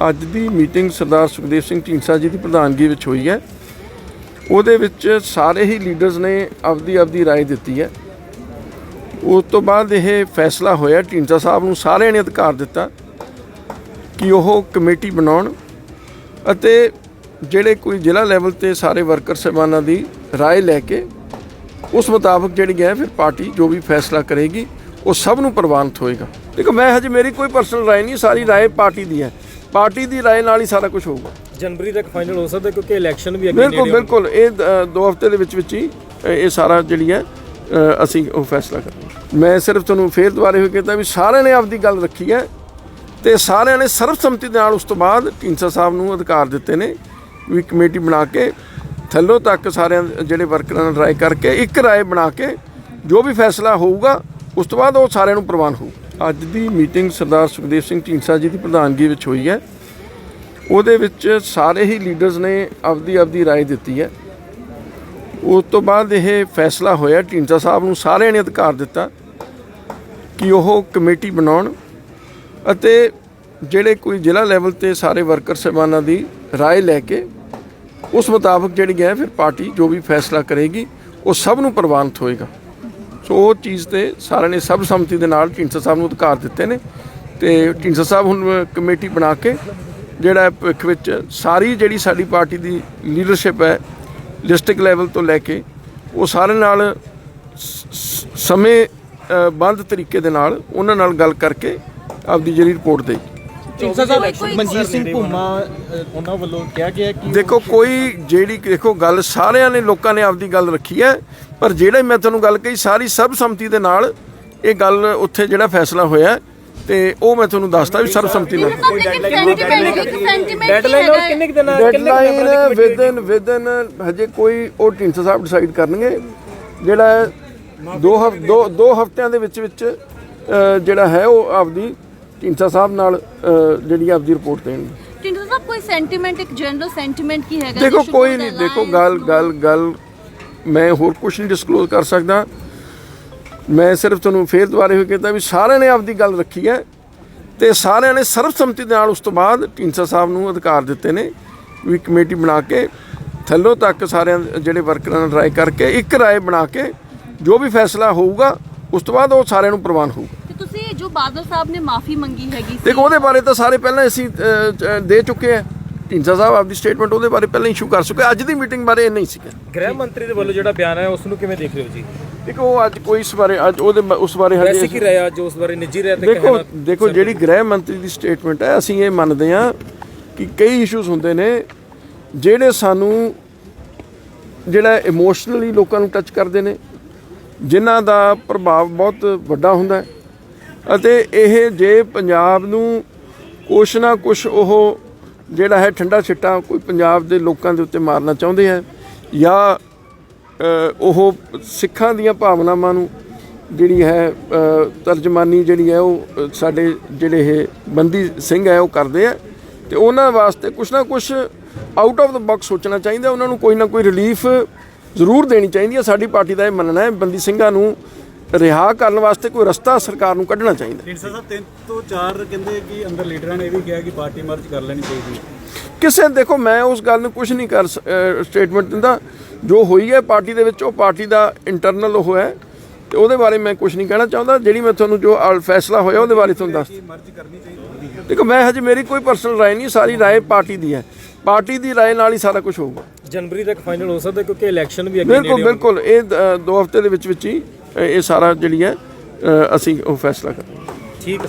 ਅੱਜ ਦੀ ਮੀਟਿੰਗ ਸਰਦਾਰ ਸੁਖਦੇਵ ਸਿੰਘ ਢੀਂਡਸਾ ਜੀ ਦੀ ਪ੍ਰਧਾਨਗੀ ਵਿੱਚ ਹੋਈ ਹੈ ਉਹਦੇ ਵਿੱਚ ਸਾਰੇ ਹੀ ਲੀਡਰਸ ਨੇ ਆਪਦੀ ਆਪਦੀ رائے ਦਿੱਤੀ ਹੈ ਉਸ ਤੋਂ ਬਾਅਦ ਇਹ ਫੈਸਲਾ ਹੋਇਆ ਢੀਂਡਸਾ ਸਾਹਿਬ ਨੂੰ ਸਾਰਿਆਂ ਨੇ ਅਧਿਕਾਰ ਦਿੱਤਾ ਕਿ ਉਹ ਕਮੇਟੀ ਬਣਾਉਣ ਅਤੇ ਜਿਹੜੇ ਕੋਈ ਜ਼ਿਲ੍ਹਾ ਲੈਵਲ ਤੇ ਸਾਰੇ ਵਰਕਰ ਸਹਿਬਾਨਾਂ ਦੀ رائے ਲੈ ਕੇ ਉਸ ਮੁਤਾਬਕ ਜਿਹੜੀ ਹੈ ਫਿਰ ਪਾਰਟੀ ਜੋ ਵੀ ਫੈਸਲਾ ਕਰੇਗੀ ਉਹ ਸਭ ਨੂੰ ਪ੍ਰਵਾਨਿਤ ਹੋਏਗਾ ਦੇਖੋ ਮੈਂ ਹਜੇ ਮੇਰੀ ਕੋਈ ਪਰਸਨਲ رائے ਨਹੀਂ ਸਾਰੀ رائے ਪਾਰਟੀ ਦੀ ਹੈ ਪਾਰਟੀ ਦੀ رائے ਨਾਲ ਹੀ ਸਾਰਾ ਕੁਝ ਹੋਊਗਾ ਜਨਵਰੀ ਤੱਕ ਫਾਈਨਲ ਹੋ ਸਕਦਾ ਕਿਉਂਕਿ ਇਲੈਕਸ਼ਨ ਵੀ ਅੱਗੇ ਬਿਲਕੁਲ ਨੇੜੇ ਆ। ਬਿਲਕੁਲ ਇਹ ਅ, ਦੋ ਹਫ਼ਤੇ ਦੇ ਵਿੱਚ ਵਿੱਚ ਹੀ ਅ, ਇਹ ਸਾਰਾ ਜਿਹੜੀ ਹੈ ਅ, ਅਸੀਂ ਉਹ ਫੈਸਲਾ ਕਰਾਂਗੇ ਮੈਂ ਸਿਰਫ ਤੁਹਾਨੂੰ ਫੇਰ ਦੁਬਾਰੇ ਹੋਏ ਕਹਿੰਦਾ ਵੀ ਸਾਰਿਆਂ ਨੇ ਆਪਦੀ ਗੱਲ ਰੱਖੀ ਹੈ ਤੇ ਸਾਰਿਆਂ ਨੇ ਸਰਬਸੰਮਤੀ ਦੇ ਨਾਲ ਉਸ ਤੋਂ ਬਾਅਦ ਢੀਂਡਸਾ ਸਾਹਿਬ ਨੂੰ ਅਧਿਕਾਰ ਦਿੱਤੇ ਨੇ ਵੀ ਕਮੇਟੀ ਬਣਾ ਕੇ ਥੱਲੋਂ ਤੱਕ ਸਾਰਿਆਂ ਦੇ ਜਿਹੜੇ ਵਰਕਰਾਂ ਨਾਲ ਰਾਏ ਕਰਕੇ ਇੱਕ ਰਾਏ ਬਣਾ ਕੇ ਜੋ ਵੀ ਫੈਸਲਾ ਹੋਊਗਾ ਉਸ ਤੋਂ ਬਾਅਦ ਉਹ ਸਾਰਿਆਂ ਨੂੰ ਪ੍ਰਵਾਨ ਹੋਊ ਅੱਜ ਦੀ ਮੀਟਿੰਗ ਸਰਦਾਰ ਸੁਖਦੇਵ ਸਿੰਘ ਢੀਂਡਸਾ ਜੀ ਦੀ ਪ੍ਰਧਾਨਗੀ ਵਿੱਚ ਹੋਈ ਹੈ ਉਹਦੇ ਵਿੱਚ ਸਾਰੇ ਹੀ ਲੀਡਰਸ ਨੇ ਆਪਦੀ ਆਪਦੀ رائے ਦਿੱਤੀ ਹੈ ਉਸ ਤੋਂ ਬਾਅਦ ਇਹ ਫੈਸਲਾ ਹੋਇਆ ਢੀਂਡਸਾ ਸਾਹਿਬ ਨੂੰ ਸਾਰਿਆਂ ਨੇ ਅਧਿਕਾਰ ਦਿੱਤਾ ਕਿ ਉਹ ਕਮੇਟੀ ਬਣਾਉਣ ਅਤੇ ਜਿਹੜੇ ਕੋਈ ਜ਼ਿਲ੍ਹਾ ਲੈਵਲ ਤੇ ਸਾਰੇ ਵਰਕਰ ਸਹਿਬਾਨਾਂ ਦੀ رائے ਲੈ ਕੇ ਉਸ ਮੁਤਾਬਕ ਜਿਹੜੀ ਹੈ ਫਿਰ ਪਾਰਟੀ ਜੋ ਵੀ ਫੈਸਲਾ ਕਰੇਗੀ ਉਹ ਸਭ ਨੂੰ ਪ੍ਰਵਾਨਿਤ ਹੋਏਗਾ ਸੋ ਉਹ ਚੀਜ਼ ਤੇ ਸਾਰਿਆਂ ਨੇ ਸਭ ਸੰਮਤੀ ਦੇ ਨਾਲ ਢੀਂਡਸਾ ਸਾਹਿਬ ਨੂੰ ਅਧਿਕਾਰ ਦਿੱਤੇ ਨੇ ਤੇ ਢੀਂਡਸਾ ਸਾਹਿਬ ਹੁਣ ਕਮੇਟੀ ਬਣਾ ਕੇ ਜਿਹੜਾ ਭਵਿੱਖ ਵਿੱਚ ਸਾਰੀ ਜਿਹੜੀ ਸਾਡੀ ਪਾਰਟੀ ਦੀ ਲੀਡਰਸ਼ਿਪ ਹੈ ਡਿਸਟ੍ਰਿਕਟ ਲੈਵਲ ਤੋਂ ਲੈ ਕੇ ਉਹ ਸਾਰੇ ਨਾਲ ਸਮੇਂ ਬੰਦ ਤਰੀਕੇ ਦੇ ਨਾਲ ਉਹਨਾਂ ਨਾਲ ਗੱਲ ਕਰਕੇ ਆਪਦੀ ਜਿਹੜੀ ਰਿਪੋਰਟ ਦੇਗੀ। ਢੀਂਡਸਾ ਸਾਹਿਬ ਮਨਜੀਤ ਸਿੰਘ ਭੁੰਮਾ ਅ, ਉਹਨਾਂ ਵੱਲੋਂ ਕਿਹਾ ਗਿਆ ਕਿ ਦੇਖੋ ਕੋਈ ਜਿਹੜੀ ਦੇਖੋ ਗੱਲ ਸਾਰਿਆਂ ਨੇ ਲੋਕਾਂ ਨੇ ਆਪਦੀ ਗੱਲ ਰੱਖੀ ਹੈ ਪਰ ਜਿਹੜੇ ਮੈਂ ਤੁਹਾਨੂੰ ਗੱਲ ਕਹੀ ਸਾਰੀ ਸਰਬਸੰਮਤੀ ਦੇ ਨਾਲ ਇਹ ਗੱਲ ਉੱਥੇ ਜਿਹੜਾ ਫੈਸਲਾ ਹੋਇਆ ਤੇ ਉਹ ਮੈਂ ਤੁਹਾਨੂੰ ਦੱਸਦਾ ਵੀ ਸਰਬਸੰਮਤੀ ਨਾਲ। ਕੋਈ ਡੈਡਲਾਈਨ ਕਿੰਨੇ ਕੁ ਦਿਨਾਂ ਵਿਦਨ ਵਿਦਨ ਹਜੇ ਕੋਈ ਉਹ ਢੀਂਡਸਾ ਸਾਹਿਬ ਡਿਸਾਈਡ ਕਰਨਗੇ ਜਿਹੜਾ ਦੋ ਹਫ ਦੋ ਦੋ ਹਫ਼ਤਿਆਂ ਦੇ ਵਿੱਚ ਵਿੱਚ ਜਿਹੜਾ ਹੈ ਉਹ ਆਪਦੀ ਢਿੰਸਾ ਸਾਹਿਬ ਨਾਲ ਜਿਹੜੀ ਆਪਦੀ ਰਿਪੋਰਟ ਦੇਣਗੇ। ਢਿੰਸਾ ਸਾਹਿਬ ਕੋਈ ਸੈਂਟੀਮੈਂਟ ਇੱਕ ਜਨਰਲ ਸੈਂਟੀਮੈਂਟ ਕੀ ਹੈਗਾ ਦੇਖੋ ਕੋਈ ਨਹੀਂ ਦੇਖੋ ਗੱਲ ਗੱਲ ਗੱਲ ਮੈਂ ਹੋਰ ਕੁਝ ਨਹੀਂ ਡਿਸਕਲੋਜ਼ ਕਰ ਸਕਦਾ। ਮੈਂ ਸਿਰਫ ਤੁਹਾਨੂੰ ਫੇਰ ਦੁਬਾਰੇ ਹੋ ਕਹਿੰਦਾ ਵੀ ਸਾਰਿਆਂ ਨੇ ਆਪਦੀ ਗੱਲ ਰੱਖੀ ਹੈ ਤੇ ਸਾਰਿਆਂ ਨੇ ਸਰਬਸੰਮਤੀ ਦੇ ਨਾਲ ਉਸ ਤੋਂ ਬਾਅਦ ਢਿੰਸਾ ਸਾਹਿਬ ਨੂੰ ਅਧਿਕਾਰ ਦਿੱਤੇ ਨੇ ਵੀ ਕਮੇਟੀ ਬਣਾ ਕੇ ਥੱਲੋਂ ਤੱਕ ਸਾਰਿਆਂ ਜਿਹੜੇ ਵਰਕਰਾਂ ਨਾਲ ਰਾਏ ਕਰਕੇ ਇੱਕ ਰਾਏ ਬਣਾ ਕੇ ਜੋ ਵੀ ਫੈਸਲਾ ਹੋਊਗਾ ਉਸ ਤੋਂ ਬਾਅਦ ਉਹ ਸਾਰਿਆਂ ਨੂੰ ਪ੍ਰਵਾਨ ਹੋਊਗਾ। ਤੇ ਜੋ ਬਾਦਲ ਸਾਹਿਬ ਨੇ ਮਾਫੀ ਮੰਗੀ ਹੈਗੀ ਸੀ। ਦੇਖੋ ਉਹਦੇ ਬਾਰੇ ਤਾਂ ਸਾਰੇ ਪਹਿਲਾਂ ਅਸੀਂ ਦੇ ਚੁੱਕੇ ਆ। ਢੀਂਡਸਾ ਸਾਹਿਬ ਆਪਦੀ ਸਟੇਟਮੈਂਟ ਉਹਦੇ ਬਾਰੇ ਪਹਿਲਾਂ ਇਸ਼ੂ ਕਰ ਚੁੱਕੇ ਅੱਜ ਦੀ ਮੀਟਿੰਗ ਬਾਰੇ ਇਹ ਨਹੀਂ ਸੀਗਾ ਗ੍ਰਹਿ ਮੰਤਰੀ ਦੇ ਵੱਲੋਂ ਜਿਹੜਾ ਬਿਆਨ ਹੈ ਉਸ ਨੂੰ ਕਿਵੇਂ ਦੇਖ ਰਹੇ ਹੋ ਜੀ? ਦੇਖੋ ਉਹ ਅੱਜ ਕੋਈ ਇਸ ਬਾਰੇ ਅੱਜ ਉਹਦੇ ਉਸ ਬਾਰੇ ਵੈਸੇ ਹਜੇ ਕੀ ਰਿਹਾ ਅੱਜ ਉਸ ਬਾਰੇ ਨਿੱਜੀ ਰਿਹਾ ਤੇ ਦੇਖੋ ਕਹਿਣਾ ਦੇਖੋ ਜਿਹੜੀ ਗ੍ਰਹਿ ਮੰਤਰੀ ਦੀ ਸਟੇਟਮੈਂਟ ਹੈ ਅਸੀਂ ਇਹ ਮੰਨਦੇ ਹਾਂ ਕਿ ਕਈ ਇਸ਼ੂਜ਼ ਹੁੰਦੇ ਨੇ ਜਿਹੜੇ ਸਾਨੂੰ ਜਿਹੜਾ ਇਮੋਸ਼ਨਲੀ ਲੋਕਾਂ ਨੂੰ ਟੱਚ ਕਰਦੇ ਨੇ ਜਿਨ੍ਹਾਂ ਦਾ ਪ੍ਰਭਾਵ ਬਹੁਤ ਵੱਡਾ ਹੁੰਦਾ ਹੈ। ਅਤੇ ਇਹ ਜੇ ਪੰਜਾਬ ਨੂੰ ਕੁਛ ਨਾ ਕੁਛ ਉਹ ਜਿਹੜਾ ਹੈ ਠੰਡਾ ਛਿੱਟਾ ਕੋਈ ਪੰਜਾਬ ਦੇ ਲੋਕਾਂ ਦੇ ਉੱਤੇ ਮਾਰਨਾ ਚਾਹੁੰਦੇ ਹੈ ਜਾਂ ਉਹ ਸਿੱਖਾਂ ਦੀਆਂ ਭਾਵਨਾਵਾਂ ਨੂੰ ਜਿਹੜੀ ਹੈ ਤਰਜਮਾਨੀ ਜਿਹੜੀ ਹੈ ਉਹ ਸਾਡੇ ਜਿਹੜੇ ਇਹ ਬੰਦੀ ਸਿੰਘ ਹੈ ਉਹ ਕਰਦੇ ਆ ਤੇ ਉਹਨਾਂ ਵਾਸਤੇ ਕੁਛ ਨਾ ਕੁਛ ਆਊਟ ਆਫ ਦਾ ਬਾਕਸ ਸੋਚਣਾ ਚਾਹੀਦਾ, ਉਹਨਾਂ ਨੂੰ ਕੋਈ ਨਾ ਕੋਈ ਰਿਲੀਫ ਜ਼ਰੂਰ ਦੇਣੀ ਚਾਹੀਦੀ ਹੈ ਸਾਡੀ ਪਾਰਟੀ ਦਾ ਇਹ ਮੰਨਣਾ ਹੈ, ਬੰਦੀ ਸਿੰਘਾਂ ਨੂੰ ਰਿਹਾ ਕਰਨ ਵਾਸਤੇ ਕੋਈ ਰਸਤਾ ਸਰਕਾਰ ਨੂੰ ਕੱਢਣਾ ਚਾਹੀਦਾ ਢੀਂਡਸਾ ਸਾਹਿਬ ਤਿੰਨ ਤੋਂ ਚਾਰ ਕਹਿੰਦੇ ਕਿ ਅੰਦਰ ਲੀਡਰਾਂ ਨੇ ਇਹ ਵੀ ਕਿਹਾ ਕਿ ਪਾਰਟੀ ਮਰਜ ਕਰ ਲੈਣੀ ਚਾਹੀਦੀ ਕਿਸੇ ਦੇਖੋ ਮੈਂ ਉਸ ਗੱਲ ਨੂੰ ਕੁਝ ਨਹੀਂ ਕਰ ਸਟੇਟਮੈਂਟ ਦਿੰਦਾ ਜੋ ਹੋਈ ਹੈ ਪਾਰਟੀ ਦੇ ਵਿੱਚ ਉਹ ਪਾਰਟੀ ਦਾ ਇੰਟਰਨਲ ਉਹ ਹੈ ਤੇ ਉਹਦੇ ਬਾਰੇ ਮੈਂ ਕੁਝ ਨਹੀਂ ਕਹਿਣਾ ਚਾਹੁੰਦਾ ਜਿਹੜੀ ਮੈਂ ਤੁਹਾਨੂੰ ਜੋ ਅ, ਫੈਸਲਾ ਹੋਇਆ ਉਹਦੇ ਬਾਰੇ ਤੁਹਾਨੂੰ ਦੱਸ ਕਿ ਮਰਜ ਕਰਨੀ ਚਾਹੀਦੀ ਹੈ ਦੇਖੋ ਮੈਂ ਹਜੇ ਮੇਰੀ ਕੋਈ ਪਰਸਨਲ رائے ਨਹੀਂ ਸਾਰੀ رائے ਪਾਰਟੀ ਦੀ ਹੈ ਪਾਰਟੀ ਦੀ رائے ਨਾਲ ਹੀ ਸਾਰਾ ਕੁਝ ਹੋਊਗਾ ਜਨਵਰੀ ਤੱਕ ਫਾਈਨਲ ਹੋ ਸਕਦਾ ਕਿਉਂਕਿ ਇਲੈਕਸ਼ਨ ਵੀ ਅੱਗੇ ਬਿਲਕੁਲ ਨੇੜੇ ਆ। ਬਿਲਕੁਲ ਇਹ ਅ, ਦੋ ਹਫ਼ਤੇ ਦੇ ਵਿੱਚ ਵਿੱਚ ਹੀ ਅ, ਇਹ ਸਾਰਾ ਜਿਹੜੀ ਹੈ ਅਸੀਂ ਉਹ ਫੈਸਲਾ ਕਰਾਂਗੇ ਠੀਕ ਹੈ